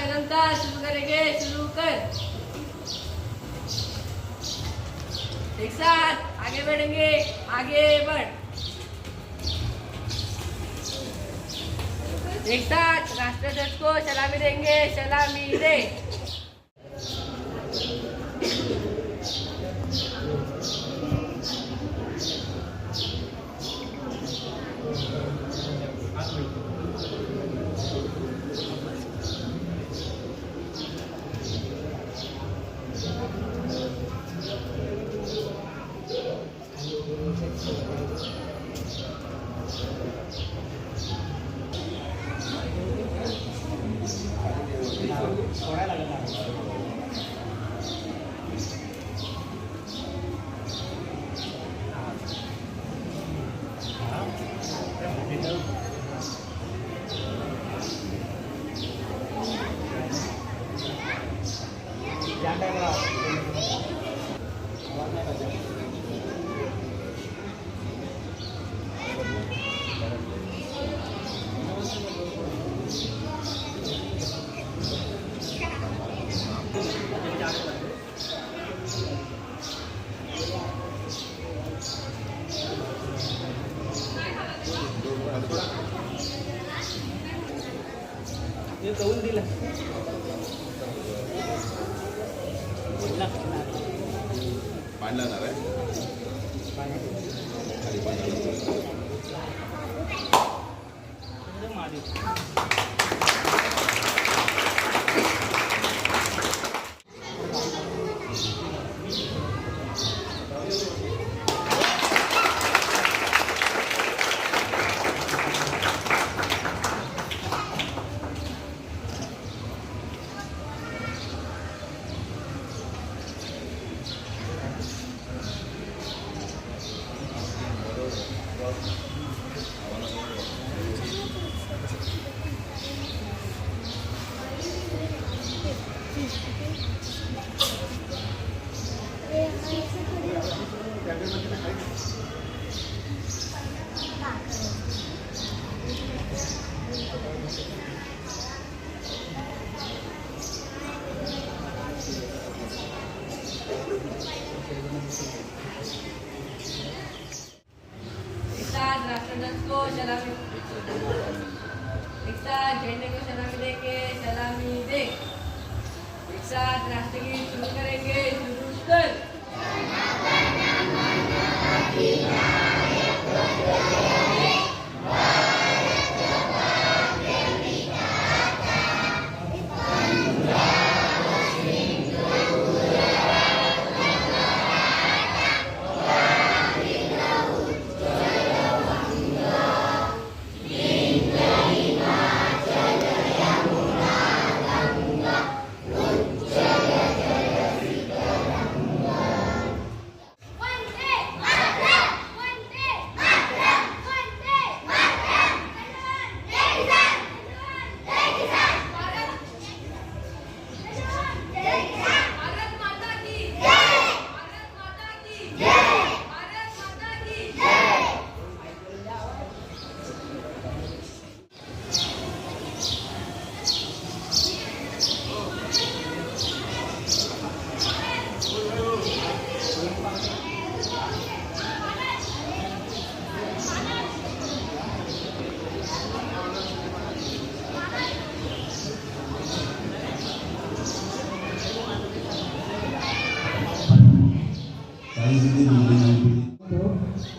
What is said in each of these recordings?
एक शुरू करेंगे शुरू कर. एक साथ आगे बढ़ेंगे आगे बढ़. एक साथ राष्ट्रध्वज को सलामी देंगे सलामी दे. la. உண்டியில் பண்ணாதாரே பண்ணலாம் மாறி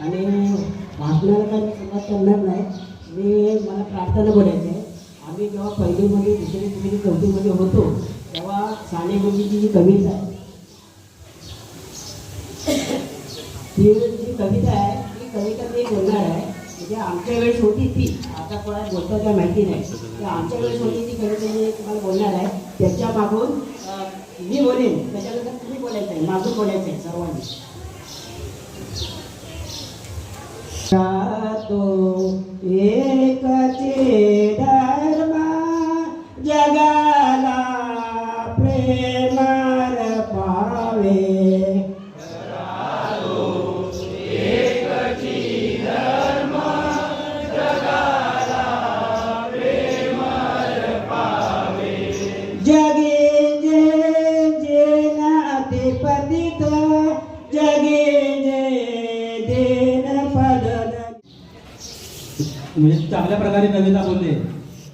आणि भाषणाला काय मी सुरुवात करणार नाही. मी मला प्रार्थना बोलायचं आहे आम्ही जेव्हा पहिलीमध्ये दुसरी तिसरी चौथीमध्ये होतो तेव्हा साने गुरुजीची जी कविता आहे. ती जी कविता आहे ती कविता मी बोलणार आहे. म्हणजे आमच्या वेळेस होती ती. आता कोणा बोलतो काय माहिती नाही. तर आमच्या वेळेस होती ती कविता मी तुम्हाला बोलणार आहे. त्याच्या मागून मी बोलेन. त्याच्यानंतर तुम्ही बोलायचं आहे माझं बोलायचं आहे सर्वांनी. તો એક છે कविता बोलले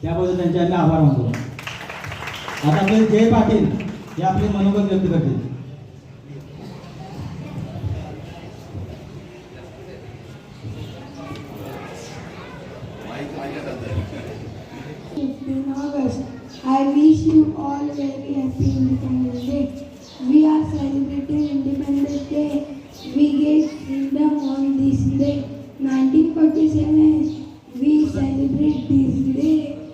त्याबद्दल त्यांचे आम्ही आभार मानतो आता आपले जय पाटील हे आपले मनोगत व्यक्त करतील I wish you all very happy Independence Day. We are celebrating Independence Day. We get freedom on this day. 1947, celebrate this day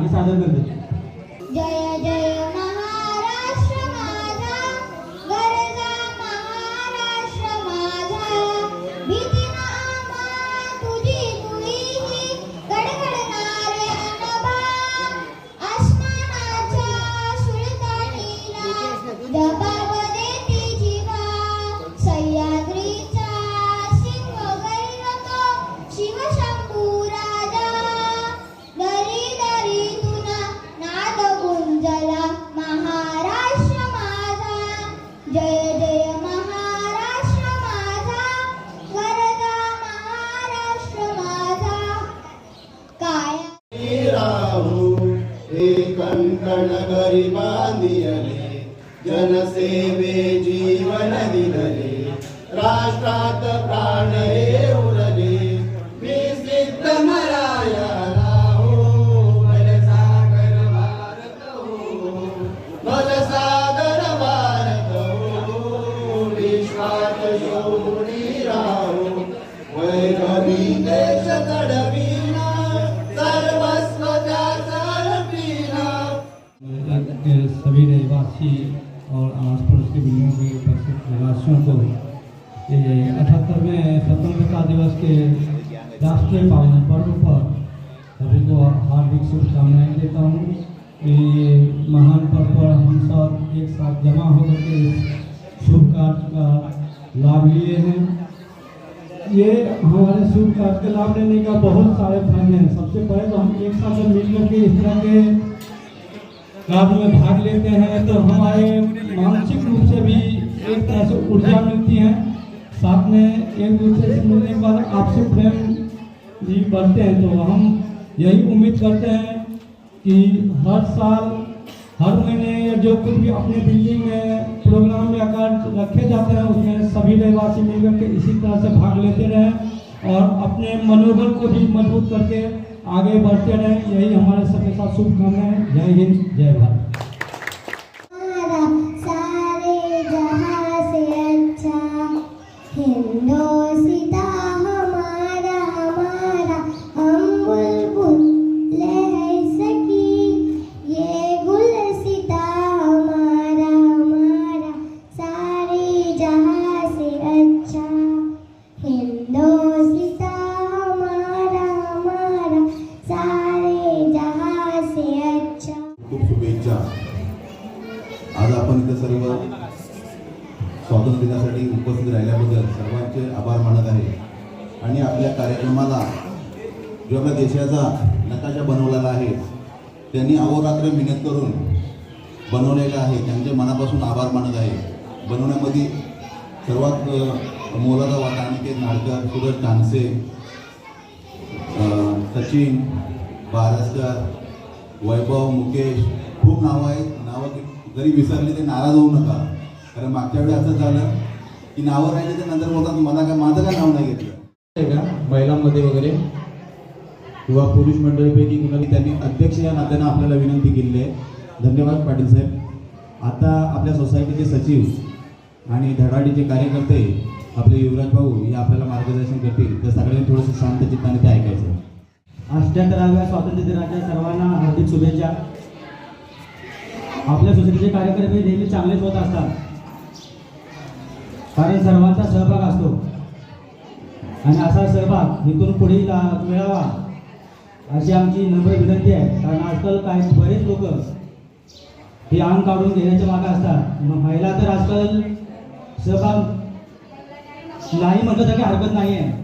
हे सादर करतील राष्ट्रात प्राण उरले. मी सिद्ध मराया हो बलसागर भारत हो. बलसागर भारत हो. विश्वात शोभुनी राहो. वैभवी देश घडविना सर्वस्व त्याचा सभी निवासी और आस पड़ोस के बिल्डिंग के उपस्थित निवासियों को अठहत्तरवें स्वतंत्रता दिवस के राष्ट्रीय पावन पर्व पर सभी को हार्दिक शुभकामनाएँ देता हूँ। कि ये महान पर्व पर हम सब एक साथ जमा होकर के शुभ कार्य का लाभ लिए हैं। ये हमारे शुभ कार्य के लाभ लेने का बहुत सारे फ़ायदे हैं। सबसे पहले तो हम एक साथ मिल करके इस तरह के कार्य में भाग लेते हैं तो हमारे मानसिक रूप से भी एक तरह से ऊर्जा मिलती है। साथ में एक दूसरे से मिलने के बाद आपसे प्रेम भी बढ़ते हैं तो हम यही उम्मीद करते हैं कि हर साल, हर महीने या जो कुछ भी अपने दिल्ली में प्रोग्राम या कार्य रखे जाते हैं, उसमें सभी रहवासी मिलकर के इसी तरह से भाग लेते रहें और अपने मनोबल को भी मज़बूत करके आगे बढ़ते रहें। यही हमारे सबके साथ शुभकामनाएँ। जय हिंद, जय भारत। आपल्या नकाशा बनवलेला आहे. त्यांनी अहोरात्र मेहनत करून बनवलेला आहे. त्यांचे मनापासून आभार मानत आहे. बनवण्यामध्ये सर्वात मोलाचा वाटा अनिकेत नाडकर सुरज डान्से सचिन बारसकर वैभव मुकेश खूप नावं आहेत. नावं जरी विसरली ते नाराज होऊ नका. कारण मागच्या वेळी असं झालं की नावं राहिली तर नंतर बोलतात मला काय माझं काय नाव नाही घेतलं? आहे का? महिलांमध्ये वगैरे? किंवा पुरुष मंडळीपैकी कुणाला त्यांनी अध्यक्ष या नात्यानं आपल्याला विनंती केलेली आहे. धन्यवाद पाटील साहेब. आता आपल्या सोसायटीचे सचिव आणि धडाडीचे कार्यकर्ते आपले युवराज भाऊ हे आपल्याला मार्गदर्शन करतील. तर सगळ्यांनी थोडंसं शांत चित्ताने ते ऐकायचं. अष्ट्याहत्तराव्या स्वातंत्र्य दिनाच्या सर्वांना हार्दिक शुभेच्छा. आपल्या सोसायटीचे कार्यक्रम हे नेहमी चांगलेच होत असतात. कारण सर्वांचा सहभाग असतो. आणि असा सहभाग इथून पुढे मिळावा. अशी आमची नम्र विनंती आहे. कारण आजकाल काही बरेच लोक हे अंग काढून घेण्याच्या मागे असतात. मग महिला तर आजकाल सहभाग नाही म्हटलं काही हरकत नाही आहे